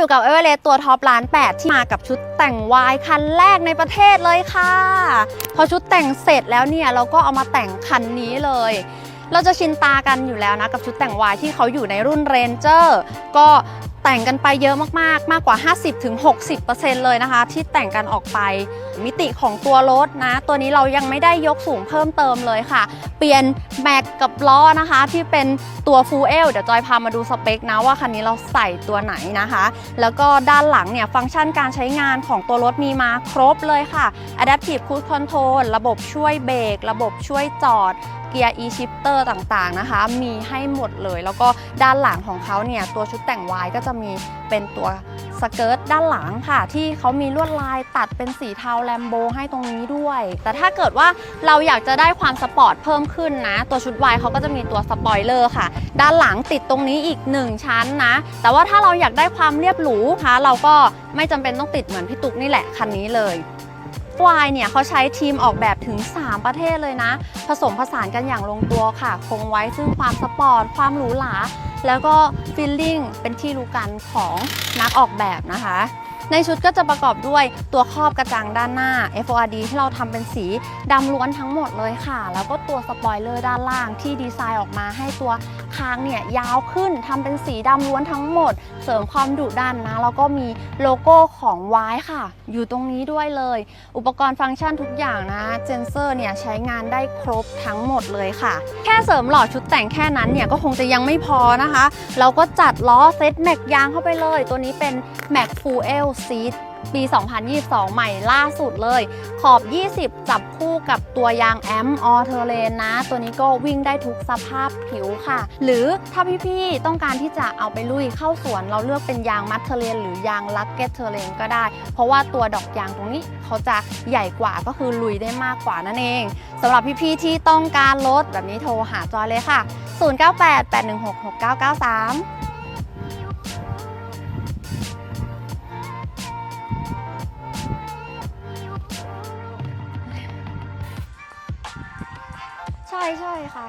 อยู่กับเอเวอเรสต์ตัวท็อปล้าน8ที่มากับชุดแต่งวายคันแรกในประเทศเลยค่ะ พอชุดแต่งเสร็จแล้วเนี่ยเราก็เอามาแต่งคันนี้เลย เราจะชินตากันอยู่แล้วนะกับชุดแต่งวายที่เขาอยู่ในรุ่นเรนเจอร์ก็ แต่งกันไปเยอะมากๆ มากกว่า 50-60%เลยนะคะ ที่แต่งกันออกไป มิติของตัวรถนะ ตัวนี้เรายังไม่ได้ยกสูงเพิ่มเติมเลยค่ะ เปลี่ยนแม็กกับล้อนะคะ ที่เป็นตัวฟูเอลเดี๋ยวจอยพามาดูสเปคนะว่าคันนี้เราใส่ตัวไหนนะคะ แล้วก็ด้านหลังเนี่ยฟังก์ชันการใช้งานของตัวรถมีมาครบเลยค่ะ Adaptive Cruise Control ระบบช่วยเบรกระบบช่วยจอดเกียร์ e-shifter ต่างๆนะคะ มีให้หมดเลย แล้วก็ด้านหลังของเขาเนี่ย ตัวชุดแต่งวายก็จะมีเป็นตัวสเกิร์ตด้านหลังค่ะ ที่เขามีลวดลายตัดเป็นสีเทาแลมโบให้ตรงนี้ด้วย แต่ถ้าเกิดว่าเราอยากจะได้ความสปอร์ตเพิ่มขึ้นนะ ตัวชุดวายเขาก็จะมีตัวสปอยเลอร์ค่ะ ด้านหลังติดตรงนี้อีก 1 ชั้นนะ แต่ว่าถ้าเราอยากได้ความเรียบหรูค่ะเราก็ไม่จำเป็นต้องติดเหมือนพี่ตุ๊กนี่แหละคันนี้เลย วายเนี่ยเขาใช้ทีมออกแบบถึง 3 ประเทศเลยนะ ผสมผสานกันอย่างลงตัวค่ะ คงไว้ซึ่งความสปอร์ต ความหรูหรา แล้วก็ฟีลลิ่งเป็นที่รู้กันของนักออกแบบนะคะ ในชุดก็จะประกอบด้วยตัวครอบกระจังด้านหน้า FORD ที่เราทำเป็นสีดำล้วนทั้งหมดเลยค่ะ แล้วก็ตัวสปอยเลอร์ด้านล่างที่ดีไซน์ออกมาให้ตัว คางเนี่ยยาวขึ้นทำเป็นสีดำล้วนทั้งหมด เสริมความดุดันนะ แล้วก็มีโลโก้ของวายค่ะ อยู่ตรงนี้ด้วยเลย อุปกรณ์ฟังก์ชันทุกอย่างนะเจนเซอร์เนี่ยใช้งานได้ครบทั้งหมดเลยค่ะ แค่เสริมหล่อชุดแต่งแค่นั้นเนี่ยก็คงจะยังไม่พอนะคะ เราก็จัดล้อเซตแม็กยางเข้าไปเลย ตัวนี้เป็นแม็กฟูเอลซีด ปี 2022 ใหม่ล่าสุดเลย ขอบ 20 จับคู่กับตัวยางแอมออเทเลนนะ ตัวนี้ก็วิ่งได้ทุกสภาพผิวค่ะ หรือถ้าพี่ๆ ต้องการที่จะเอาไปลุยเข้าสวน เราเลือกเป็นยางมัดเทเลนหรือยางลักเก็ตเทเลนก็ได้ เพราะว่าตัวดอกยางตรงนี้เขาจะใหญ่กว่าก็คือลุยได้มากกว่านั่นเองสำหรับพี่ๆ ที่ต้องการรถแบบนี้โทรหาจอยเลยค่ะ 0988166993 ใช่ใช่ค่ะ